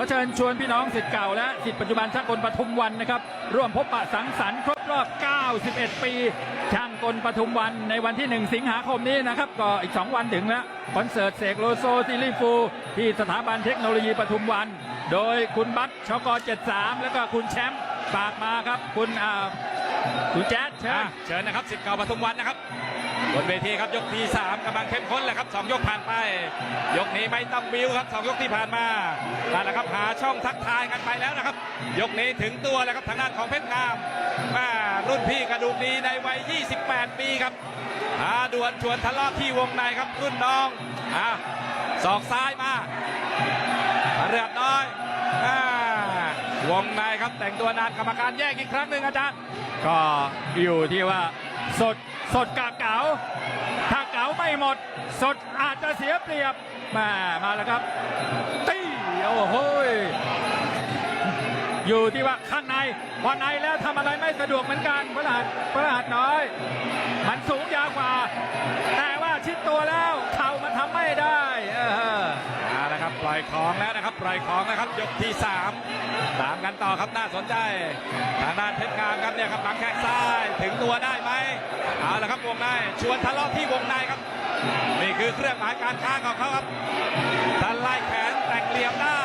ขอเชิญชวนพี่น้องสิทธิ์เก่าและสิทธิ์ปัจจุบันช่างกลปทุมวันนะครับ ร่วมพบปะสังสรรค์ครบรอบ 91 ปี ช่างกลปทุมวันในวันที่ 1 สิงหาคมนี้นะครับ ก็อีก 2 วันถึงแล้วคอนเสิร์ตเสกโลโซซีรีส์ฟูลที่สถาบันเทคโนโลยีปทุมวัน โดยคุณบัตชก73 แล้วก็คุณแชมป์ฝากมาครับ คุณอ่าคุณแจ๊ดเชิญเชิญนะครับสิทธิ์เก่าปทุมวันนะครับ บนเวทีครับยกที่3กำลังเข้มข้นแหละครับสองยกผ่านไป ยกนี้ไม่ต้องบิวครับสองยกที่ผ่านมานั่นแหละครับหาช่องทักทายกันไปแล้วนะครับ ยกนี้ถึงตัวแล้วครับทางด้านของเพชรงามมารุ่นพี่กระดูกดีในวัย 28 ปีครับอาดวลชวนทะเลาะที่วงในครับรุ่นน้องอะศอกซ้ายมาเรือบน้อยอ่าวงในครับแต่งตัวนานกรรมการแยกอีกครั้งหนึ่งอาจารย์ก็อยู่ที่ว่า สดสดกะเก๋าถ้าเก๋าไม่หมด สดอาจจะเสียเปรียบมามาแล้วครับ ตีโอ้โหอยู่ที่ว่าข้างในพอในแล้วทำอะไรไม่สะดวกเหมือนกันพระหัสพระหัสน้อย มันสูงยาวกว่า แต่ว่าชิดตัวแล้ว เข่ามันทำไม่ได้ อยของแล้วนะครับปล่อยของนะครับ ยกที่3ตามกันต่อครับน่าสนใจทางด้านเพชรงามครับเนี่ยครับบังแข้งซ้ายถึงตัวได้ไหมเอาละครับวงในชวนทะเลาะที่วงในครับ นี่คือเครื่องหมายการค้าของเขาครับถ้าไล่แขนแต่งเหลี่ยมได้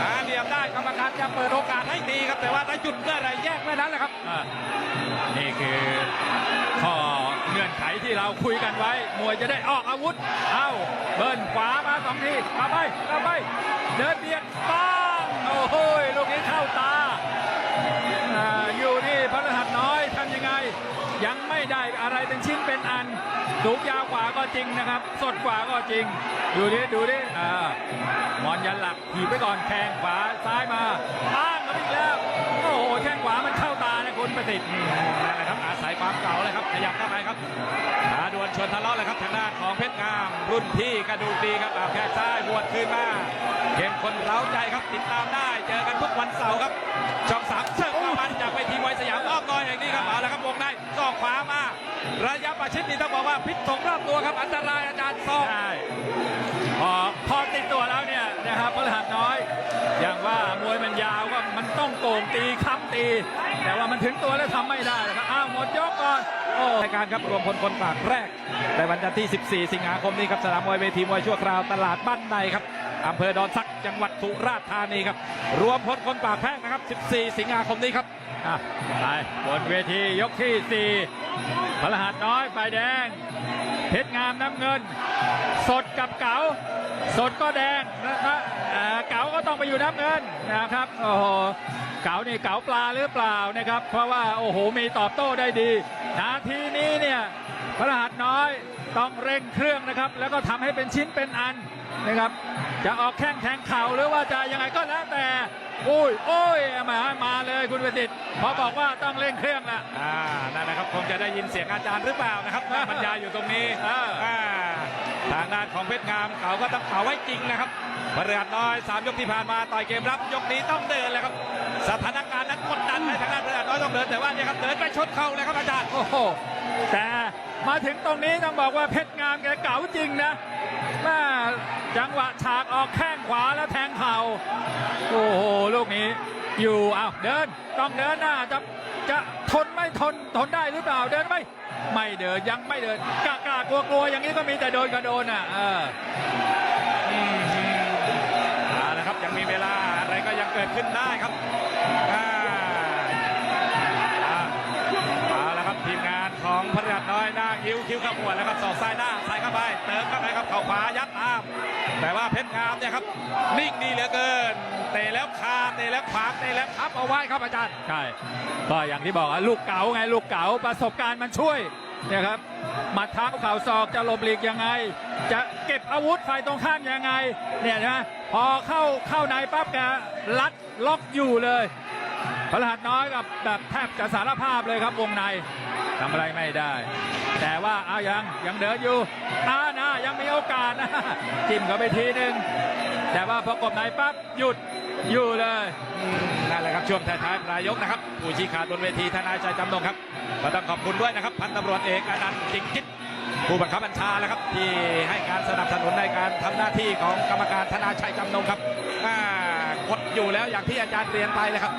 หาเหลี่ยมได้กรรมการจะเปิดโอกาสให้ดีครับ แต่ว่าถ้าหยุดเมื่อไรแยกเมื่อนั้นแหละครับนี่คือข้อ เงื่อนไขที่เราคุยกันไว้ มวยจะได้ออกอาวุธ เอ้า เบิ้ลขวามาสองทีกลับไปกลับไป เดินเบียดปังโอ้โหลูกนี้เข้าตาอยู่ที่พระรหัสน้อยทำยังไง ยังไม่ได้อะไรเป็นชิ้นเป็นอัน สูงยาวกว่าก็จริงนะครับ สดกว่าก็จริง ดูดิดูดิอ่ามอนยันหลักถีบไปก่อนแทงขวาซ้ายมาป้างแล้วอีกแล้ว นประสิทธิ์นั่นแหละครับอาศัยความเก่าเลยครับขยับเข้าไปครับหาดวลชวนทะเลาะเลยครับทางด้านของเพชรงาม รุ่นพี่กระดูกดีครับอาแข้ซ้ายบวดคืนมาเข้มคนเร้าใจครับติดตามได้ เจอกันทุกวันเสาร์ครับช่องสามเสิร์ฟเข้ามันจากเวทีมวยสยามอ้อมน้อยแห่งนี้ครับเอาละครับวงในซอกขวามา ระยะประชิดนี่ต้องบอกว่าพิษสงรอบตัวครับอันตรายอาจารย์ซอกใช่พอพอติดตัวแล้วเนี่ยนะครับพลหัสน้อย อย่างว่ามวยมันยาวก็มันต้องโก่งตีค้ำตี แต่ว่ามันถึงตัวแล้วทำไม่ได้นะครับอ้าวหมดยกก่อนโอ้รายการครับรวมพลคนปากแรกในวันจันทร์ที่ 14 สิงหาคมนี้ครับสนามมวยเวทีมวยชั่วคราวตลาดบ้านในครับอำเภอดอนซักจังหวัดสุราษฎร์ธานีครับ รวมพลคนปากแพรกนะครับ 14 สิงหาคมนี้ครับอะไปบนเวทียกที่ 4 พลหัสน้อยฝ่ายแดง เพชรงามน้ำเงิน สดกับเก๋า สดก็แดงนะครับอ่าเก๋าก็ต้องไปอยู่น้ำเงินนะครับ โอ้โห เก๋านี่เก๋าปลาหรือเปล่านะครับ เพราะว่าโอ้โหมีตอบโต้ได้ดี นาทีนี้เนี่ยพระหัสน้อยต้องเร่งเครื่องนะครับ แล้วก็ทำให้เป็นชิ้นเป็นอันนะครับ จะออกแข้งแทงเข่าหรือว่าจะยังไงก็แล้วแต่โอ้ยโอ้ยมามาเลยคุณประสิทธิ์พอบอกว่าต้องเร่งเครื่องละอ่านั่นนะครับคงจะได้ยินเสียงอาจารย์หรือเปล่านะครับนั่งบรรยายอยู่ตรงนี้อ่าอ่าทางด้านของเพชรงามเขาก็ต้องเขาไว้จริงนะครับพฤหัสน้อยสามยกที่ผ่านมาต่อยเกมรับยกนี้ต้องเดินเลยครับ สถานการณ์นั้นกดดันให้ทางด้านพฤหัสน้อยต้องเดินแต่ว่าเนี่ยครับเดินไปชดเข่าเลยครับอาจารย์ โอ้โห แต่มาถึงตรงนี้ต้องบอกว่าเพชรงามแกเก๋าจริงนะแม่จังหวะฉากออกแข้งขวาแล้วแทงเข่า โอ้โห ลูกนี้อยู่อ้าวเดินต้องเดินหน้าจะจะทนไม่ทนทนได้หรือเปล่าเดินไหมไม่เดินยังไม่เดินกล้ากล้ากลัวกลัวอย่างนี้ก็มีแต่โดนก็โดนอะเอออืมเอาละครับยังมีเวลาอะไรก็ยังเกิดขึ้นได้ครับ คิ้วคิ้วขมวดแล้วครับสอกซ้ายหน้าใส่เข้าไปเติมเข้าไปครับเข่าขวายัดตามแต่ว่าเพชรงามเนี่ยครับนิ่งดีเหลือเกินเตะแล้วคาเตะแล้วขวางเตะแล้วทับเอาไว้ครับอาจารย์ใช่ก็อย่างที่บอกอะลูกเก๋าไงลูกเก๋าประสบการณ์มันช่วยเนี่ยครับหมัดเท้าเข่าศอกจะหลบหลีกยังไง จะเก็บอาวุธฝ่ายตรงข้ามยังไงเนี่ยนะพอเข้าเข้าในปั๊บแกลัดล็อกอยู่เลย พลหัสน้อยกับแบบแทบจะสารภาพเลยครับวงในทำอะไรไม่ได้ แต่ว่าเอายังยังเดินอยู่อานะยังมีโอกาสนะจิ้มเข้าไปทีหนึ่งแต่ว่าพอกบในปั๊บหยุดอยู่เลยนั่นแหละครับช่วงท้ายๆปลายยกนะครับผู้ชี้ขาดบนเวทีทนายชัยจำนงครับก็ต้องขอบคุณด้วยนะครับ พันตำรวจเอกอนันต์จิงกิจผู้บังคับบัญชาแล้วครับ ที่ให้การสนับสนุนในการทำหน้าที่ของกรรมการทนาชัยจำนงครับกดอยู่แล้วอย่างที่อาจารย์เรียนไปเลยครับ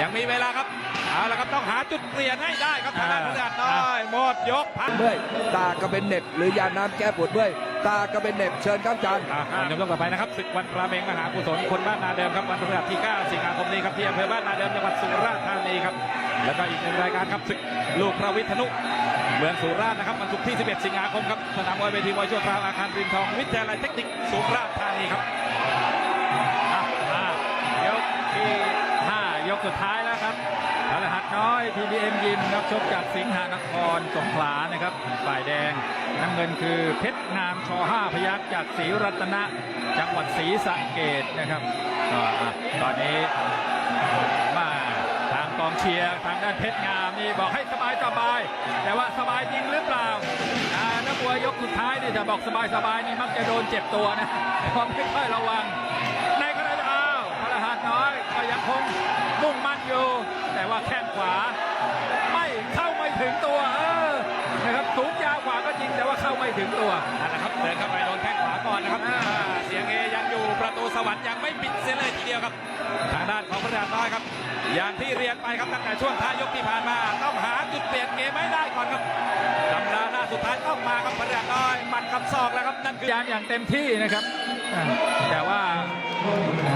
ยังมีเวลาครับเอาละครับต้องหาจุดเปลี่ยนให้ได้ครับทางด้านพฤหัสน้อยหมดยกพักเมื่อยตากระเป็นเหน็บหรือยาน้ำแก้ปวดเมื่อยตากระเป็นเหน็บเชิญครับอาจารย์อ่าวันยกต่อไปนะครับศึกวันราเมงมหากุศลคนบ้านนาเดิมครับวันพฤหัสที่ 9 สิงหาคมนี้ครับที่อำเภอบ้านนาเดิมจังหวัดสุราษฎร์ธานีครับแล้วก็อีกหนึ่งรายการครับศึกลูกพระวิทนุเมืองสุราษฎร์นะครับวันศุกร์ที่ 11 สิงหาคมครับสนามมวยเวทีมวยชั่วคราวอาคารริมทองวิทยาลัยเทคนิคสุราษฎร์ธานีครับ สุดท้ายแล้วครับพลหัสน้อย TBM ยิมนักชกจากสิงหานครสงขลานะครับ ฝ่ายแดง น้ำเงินคือเพชรงามช5พยักจากศรีรัตนะ จังหวัดศรีสะเกดนะครับก็อะตอนนี้มาทางกองเชียร์ทางด้านเพชรงามนี่บอกให้สบายสบาย แต่ว่าสบายจริงหรือเปล่านักมวยยกสุดท้ายนี่จะบอกสบายสบายนี่มักจะโดนเจ็บตัวนะเพราะไม่ค่อยระวัง ในขณะที่อ้าวพลหัสน้อยก็ยังคง แต่ว่าแข้งขวา ไม่เข้าไม่ถึงตัว เออนะครับสูงยาวกว่าก็จริงแต่ว่าเข้าไม่ถึงตัวนั่นแหละครับเดินเข้าไปโดนแข้งขวาก่อนนะครับอ่าอ่าเสียงเอยังอยู่ประตูสวรรค์ยังไม่ปิดเสียเลยทีเดียวครับ ทางด้านของพระดาน้อยครับ อย่างที่เรียนไปครับตั้งแต่ช่วงท้ายยกที่ผ่านมา ต้องหาจุดเปลี่ยนเกมให้ได้ก่อนครับตำราหน้าสุดท้ายต้องมาครับพระดาน้อยหมัดกับศอกแล้วครับนั่นพคือยายามอย่างเต็มที่นะครับอ่าแต่ว่า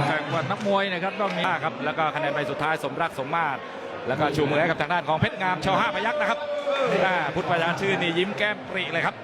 แข่งกว่านักมวยนะครับต้องมีครับ แล้วก็คะแนนใบสุดท้ายสมรักสมมาตร แล้วก็ชูมือให้กับทางด้านของเพชรงามชอห้าพยักษ์นะครับพุทธประยาชื่อนี่ยิ้มแก้มปริเลยครับ